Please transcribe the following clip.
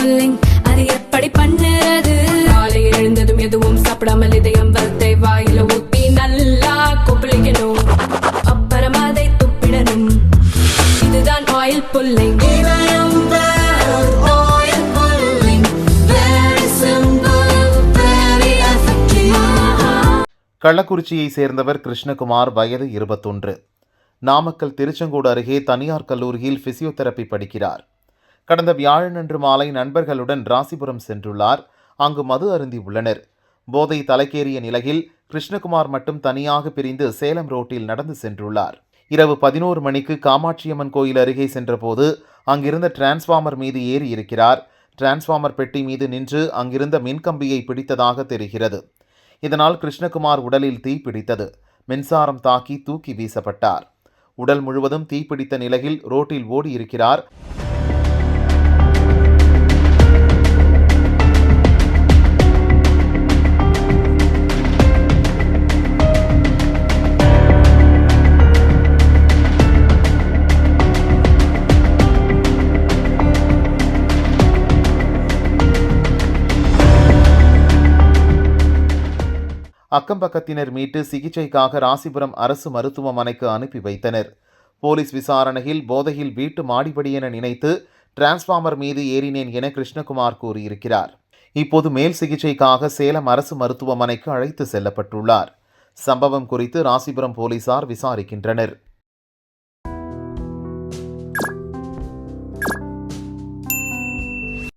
Pulling அது எப்படி பண்ணுறது? காலை எழுந்ததும் எதுவும் சாப்பிடாமல் இதயம் வளர்த்தை வாயில ஊத்தி நல்லா கொப்பளிக்கணும். அப்புறம் அதை துப்பிடணும். இதுதான் ஆயில் புல்லிங் இதயம் கள்ளக்குறிச்சியை சேர்ந்தவர் கிருஷ்ணகுமார் வயது இருபத்தொன்று. நாமக்கல் திருச்செங்கோடு அருகே தனியார் கல்லூரியில் பிசியோதெரபி படிக்கிறார். கடந்த வியாழனன்று மாலை நண்பர்களுடன் ராசிபுரம் சென்றுள்ளார். அங்கு மது அருந்தி உள்ளனர். போதை தலைக்கேறிய நிலையில் கிருஷ்ணகுமார் மட்டும் தனியாக பிரிந்து சேலம் ரோட்டில் நடந்து சென்றுள்ளார். இரவு பதினோரு மணிக்கு காமாட்சியம்மன் கோயில் அருகே சென்றபோது அங்கிருந்த டிரான்ஸ்ஃபார்மர் மீது ஏறி இருக்கிறார். டிரான்ஸ்ஃபார்மர் பெட்டி மீது நின்று அங்கிருந்த மின்கம்பியை பிடித்ததாக தெரிகிறது. இதனால் கிருஷ்ணகுமார் உடலில் தீ பிடித்தது. மின்சாரம் தாக்கி தூக்கி வீசப்பட்டார். உடல் முழுவதும் தீப்பிடித்த நிலையில் ரோட்டில் ஓடி அக்கம் பக்கத்தினர் மீட்டு சிகிச்சைக்காக ராசிபுரம் அரசு மருத்துவமனைக்கு அனுப்பி வைத்தனர். போலீஸ் விசாரணையில் போதையில் வீட்டு மாடிபடி என நினைத்து டிரான்ஸ்ஃபார்மர் மீது ஏறினேன் என கிருஷ்ணகுமார் கூறியிருக்கிறார். இப்போது மேல் சிகிச்சைக்காக சேலம் அரசு மருத்துவமனைக்கு அழைத்து செல்லப்பட்டுள்ளார். சம்பவம் குறித்து ராசிபுரம் போலீசார் விசாரிக்கின்றனர்.